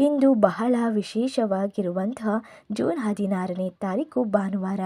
ಇಂದು ಬಹಳ ವಿಶೇಷವಾಗಿರುವಂತಹ ಜೂನ್ ಹದಿನಾರನೇ ತಾರೀಕು ಭಾನುವಾರ.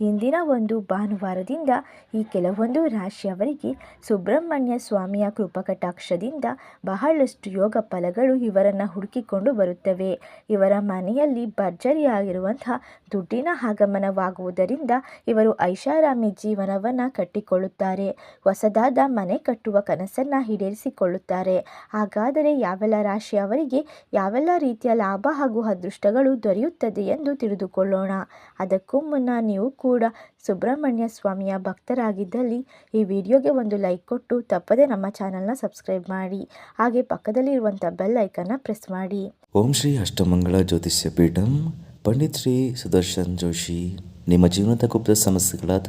ಇಂದಿನ ಒಂದು ಭಾನುವಾರದಿಂದ ಈ ಕೆಲವೊಂದು ರಾಶಿಯವರಿಗೆ ಸುಬ್ರಹ್ಮಣ್ಯ ಸ್ವಾಮಿಯ ಕೃಪಕಟಾಕ್ಷದಿಂದ ಬಹಳಷ್ಟು ಯೋಗ ಫಲಗಳು ಇವರನ್ನು ಹುಡುಕಿಕೊಂಡು ಬರುತ್ತವೆ. ಇವರ ಮನೆಯಲ್ಲಿ ಭರ್ಜರಿಯಾಗಿರುವಂತಹ ದುಡ್ಡಿನ ಆಗಮನವಾಗುವುದರಿಂದ ಇವರು ಐಷಾರಾಮಿ ಜೀವನವನ್ನು ಕಟ್ಟಿಕೊಳ್ಳುತ್ತಾರೆ. ಹೊಸದಾದ ಮನೆ ಕಟ್ಟುವ ಕನಸನ್ನು ಈಡೇರಿಸಿಕೊಳ್ಳುತ್ತಾರೆ. ಹಾಗಾದರೆ ಯಾವೆಲ್ಲ ರಾಶಿಯವರಿಗೆ ಯಾವೆಲ್ಲ ರೀತಿಯ ಲಾಭ ಹಾಗೂ ಅದೃಷ್ಟಗಳು ದೊರೆಯುತ್ತದೆ ಎಂದು ತಿಳಿದುಕೊಳ್ಳೋಣ. ಅದಕ್ಕೂ ಮುನ್ನ ನೀವು ಕೂಡ ಸುಬ್ರಹ್ಮಣ್ಯ ಸ್ವಾಮಿಯ ಭಕ್ತರಾಗಿದ್ದಲ್ಲಿ ಈ ವಿಡಿಯೋಗೆ ಒಂದು ಲೈಕ್ ಕೊಟ್ಟು ತಪ್ಪದೆ ನಮ್ಮ ಚಾನಲ್ನ ಸಬ್ಸ್ಕ್ರೈಬ್ ಮಾಡಿ. ಹಾಗೆ ಪಕ್ಕದಲ್ಲಿರುವಂಥ ಬೆಲ್ ಐಕನ್ನ ಪ್ರೆಸ್ ಮಾಡಿ. ಓಂ ಶ್ರೀ ಅಷ್ಟಮಂಗಳ ಜ್ಯೋತಿಷ್ಯ ಪೀಠಂ, ಪಂಡಿತ್ ಶ್ರೀ ಸುದರ್ಶನ್ ಜೋಶಿ. ನಿಮ್ಮ ಜೀವನದ ಗುಪ್ತ ಸಮಸ್ಯೆಗಳಾದ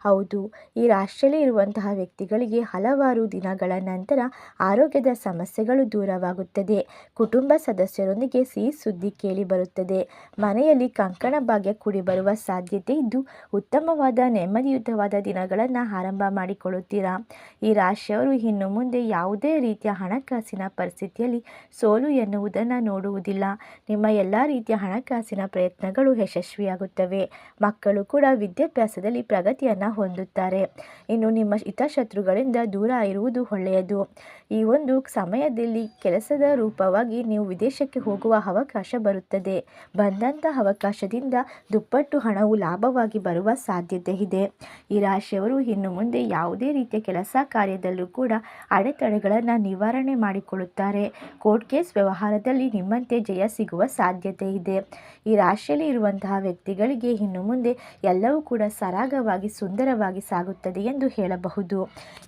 ಹೌದು. ಈ ರಾಶಿಯಲ್ಲಿ ಇರುವಂತಹ ವ್ಯಕ್ತಿಗಳಿಗೆ ಹಲವಾರು ದಿನಗಳ ನಂತರ ಆರೋಗ್ಯದ ಸಮಸ್ಯೆಗಳು ದೂರವಾಗುತ್ತದೆ. ಕುಟುಂಬ ಸದಸ್ಯರೊಂದಿಗೆ ಸಿಹಿ ಸುದ್ದಿ ಕೇಳಿ ಬರುತ್ತದೆ. ಮನೆಯಲ್ಲಿ ಕಂಕಣ ಭಾಗ್ಯ ಕೂಡಿಬರುವ ಸಾಧ್ಯತೆ ಇದ್ದು, ಉತ್ತಮವಾದ ನೆಮ್ಮದಿಯುತವಾದ ದಿನಗಳನ್ನು ಆರಂಭ ಮಾಡಿಕೊಳ್ಳುತ್ತೀರಾ? ಈ ರಾಶಿಯವರು ಇನ್ನು ಮುಂದೆ ಯಾವುದೇ ರೀತಿಯ ಹಣಕಾಸಿನ ಪರಿಸ್ಥಿತಿಯಲ್ಲಿ ಸೋಲು ಎನ್ನುವುದನ್ನು ನೋಡುವುದಿಲ್ಲ. ನಿಮ್ಮ ಎಲ್ಲ ರೀತಿಯ ಹಣಕಾಸಿನ ಪ್ರಯತ್ನಗಳು ಯಶಸ್ವಿಯಾಗುತ್ತವೆ. ಮಕ್ಕಳು ಕೂಡ ವಿದ್ಯಾಭ್ಯಾಸದಲ್ಲಿ ಪ್ರಗತಿಯನ್ನು ಹೊಂದುತ್ತಾರೆ. ಇನ್ನು ನಿಮ್ಮ ಹಿತಶತ್ರುಗಳಿಂದ ದೂರ ಇರುವುದು ಒಳ್ಳೆಯದು. ಈ ಒಂದು ಸಮಯದಲ್ಲಿ ಕೆಲಸದ ರೂಪವಾಗಿ ನೀವು ವಿದೇಶಕ್ಕೆ ಹೋಗುವ ಅವಕಾಶ ಬರುತ್ತದೆ. ಬಂದಂಥ ಅವಕಾಶದಿಂದ ದುಪ್ಪಟ್ಟು ಹಣವು ಲಾಭವಾಗಿ ಬರುವ ಸಾಧ್ಯತೆ ಇದೆ. ಈ ರಾಶಿಯವರು ಇನ್ನು ಮುಂದೆ ಯಾವುದೇ ರೀತಿಯ ಕೆಲಸ ಕಾರ್ಯದಲ್ಲೂ ಕೂಡ ಅಡೆತಡೆಗಳನ್ನು ನಿವಾರಣೆ ಮಾಡಿಕೊಳ್ಳುತ್ತಾರೆ. ಕೋರ್ಟ್ ಕೇಸ್ ವ್ಯವಹಾರದಲ್ಲಿ ನಿಮ್ಮಂತೆ ಜಯ ಸಿಗುವ ಸಾಧ್ಯತೆ ಇದೆ. ಈ ರಾಶಿಯಲ್ಲಿ ಇರುವಂತಹ ವ್ಯಕ್ತಿಗಳಿಗೆ ಇನ್ನು ಮುಂದೆ ಎಲ್ಲವೂ ಕೂಡ ಸರಾಗವಾಗಿ ಸುಂದರವಾಗಿ ಸಾಗುತ್ತದೆ ಎಂದು ಹೇಳಬಹುದು.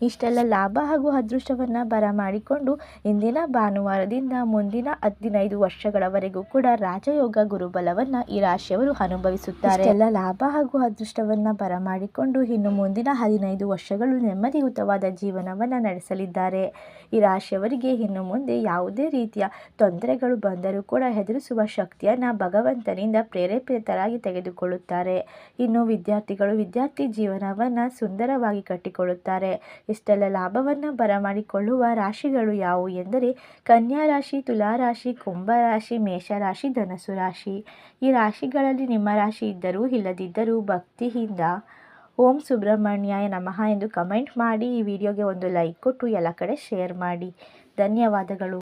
ಇಷ್ಟೆಲ್ಲ ಲಾಭ ಹಾಗೂ ಅದೃಷ್ಟವನ್ನು ಬರಮಾಡಿಕೊಂಡು ಇಂದಿನ ಭಾನುವಾರದಿಂದ ಮುಂದಿನ ಹದಿನೈದು ವರ್ಷಗಳವರೆಗೂ ಕೂಡ ರಾಜಯೋಗ ಗುರುಬಲವನ್ನು ಈ ರಾಶಿಯವರು ಅನುಭವಿಸುತ್ತಾರೆ. ಎಲ್ಲ ಲಾಭ ಹಾಗೂ ಅದೃಷ್ಟವನ್ನು ಬರಮಾಡಿಕೊಂಡು ಇನ್ನು ಮುಂದಿನ ಹದಿನೈದು ವರ್ಷಗಳು ನೆಮ್ಮದಿಯುತವಾದ ಜೀವನವನ್ನು ನಡೆಸಲಿದ್ದಾರೆ. ಈ ರಾಶಿಯವರಿಗೆ ಇನ್ನು ಮುಂದೆ ಯಾವುದೇ ರೀತಿಯ ತೊಂದರೆಗಳು ಬಂದರೂ ಕೂಡ ಹೆದರಿಸುವ ಶಕ್ತಿಯನ್ನು ಭಗವಂತನಿಂದ ಪ್ರೇರೇಪಿತರಾಗಿ ತೆಗೆದುಕೊಳ್ಳುತ್ತಾರೆ. ಇನ್ನು ವಿದ್ಯಾರ್ಥಿಗಳು ವಿದ್ಯಾರ್ಥಿ ಜೀವನವನ್ನು ಸುಂದರವಾಗಿ ಕಟ್ಟಿಕೊಳ್ಳುತ್ತಾರೆ. ಇಷ್ಟೆಲ್ಲ ಲಾಭವನ್ನು ಬರಮಾಡಿಕೊಳ್ಳುವ ರಾಶಿಗಳು ಯಾವುವು ಎಂದರೆ ಕನ್ಯಾ ರಾಶಿ, ತುಲಾ ರಾಶಿ, ಕುಂಭ ರಾಶಿ ಮೇಷರಾಶಿ ಧನಸು ರಾಶಿ. ಈ ರಾಶಿಗಳಲ್ಲಿ ನಿಮ್ಮ ರಾಶಿ ಇದ್ದರೂ ಇಲ್ಲದಿದ್ದರೂ ಭಕ್ತಿಯಿಂದ ಓಂ ಸುಬ್ರಹ್ಮಣ್ಯಾಯ ನಮಃ ಎಂದು ಕಮೆಂಟ್ ಮಾಡಿ. ಈ ವಿಡಿಯೋಗೆ ಒಂದು ಲೈಕ್ ಕೊಟ್ಟು ಎಲ್ಲ ಕಡೆ ಶೇರ್ ಮಾಡಿ. ಧನ್ಯವಾದಗಳು.